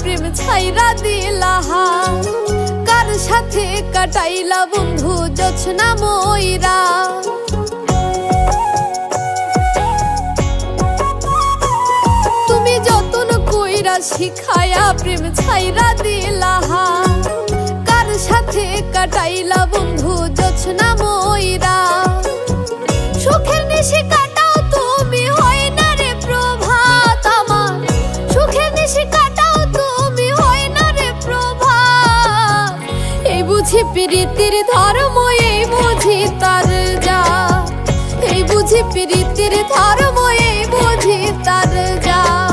প্রেম ছাইরা দিলাহা কার সাথে কাটাইলা বন্ধু জোছনা ময়রা? তুমি যতন কইরা শিখায়া প্রেম ছাইরা দিলাহা কার সাথে কাটাইলা বন্ধু জোছনা ময়রা? বুঝি প্রীতির ধর্ম এই বুঝি তার যা। এই বুঝি প্রীতির ধর্ম এই বুঝি তার যা।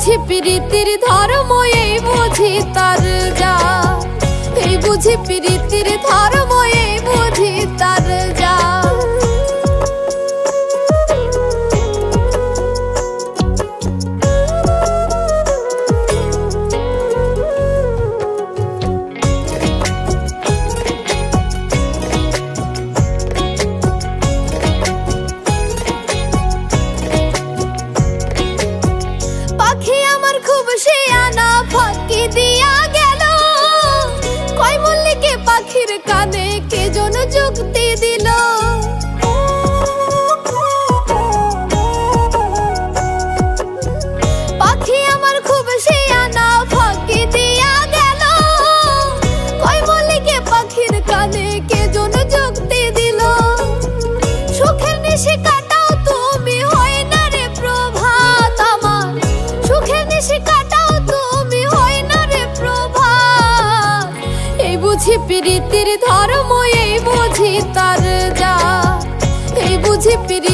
বুঝি প্রীতির ধর্ম এই বুঝি তার যা এই বুঝি প্রীতির ধর্ম এই বুঝি প্রীতির ধর্ম এই বুঝি তার যা এই বুঝি প্রীতি